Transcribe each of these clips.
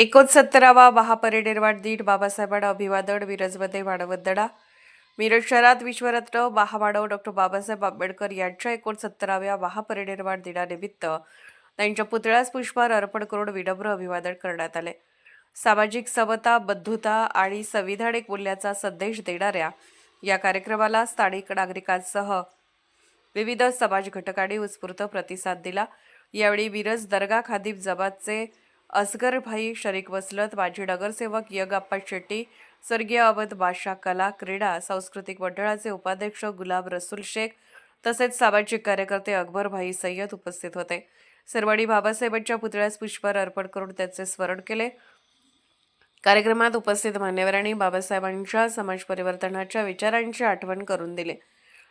एकोणसत्तरावा महापरिनिर्वाण दिन बाबासाहेबांना अभिवादन मिरजमध्ये वाणवंदना. मिरज शहरात विश्वरत्न महामानव डॉक्टर बाबासाहेब आंबेडकर यांच्या एकोणसत्तराव्या महापरिनिर्वाण दिनानिमित्त त्यांच्या पुतळ्यास पुष्पहार अर्पण करून विनम्र अभिवादन करण्यात आले. सामाजिक समता बंधुता आणि संविधानिक मूल्याचा संदेश देणाऱ्या या कार्यक्रमाला स्थानिक नागरिकांसह विविध समाज घटकांनी उत्स्फूर्त प्रतिसाद दिला. यावेळी मिरज दर्गा खादिम जमातचे असगर भाई शरीक वसलत माजी नगरसेवक यगाप्पा शेट्टी स्वर्गीय अहमद बादशाह कला क्रीडा सांस्कृतिक मंडळाचे उपाध्यक्ष गुलाब रसूल शेख तसेच सामाजिक कार्यकर्ते अकबर भाई सय्यद उपस्थित होते. सरवणी बाबासाहेबांच्या पुतळ्यास पुष्पहार अर्पण करून त्याचे स्मरण केले. कार्यक्रमात उपस्थित मान्यवरांनी बाबासाहेबांच्या समाज परिवर्तनाच्या विचारांची आठवण करून दिली.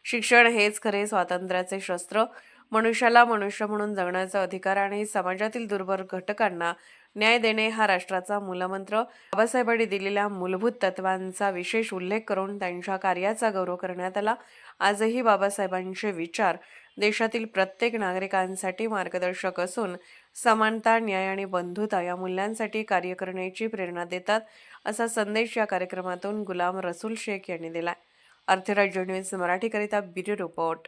शिक्षण हेच खरे स्वातंत्र्याचे शस्त्र. मनुष्याला मनुष्य म्हणून जगण्याचा अधिकार आणि समाजातील दुर्बल घटकांना न्याय देणे हा राष्ट्राचा मूलमंत्र. बाबासाहेबांनी दिलेल्या मूलभूत तत्वांचा विशेष उल्लेख करून त्यांच्या कार्याचा गौरव करण्यात आला. आजही बाबासाहेबांचे विचार देशातील प्रत्येक नागरिकांसाठी मार्गदर्शक असून समानता न्याय आणि बंधुता या मूल्यांसाठी कार्य करण्याची प्रेरणा देतात असा संदेश या कार्यक्रमातून गुलाम रसूल शेख यांनी दिला अर्थराज्य न्यूज मराठीकरिता ब्युरो रिपोर्ट.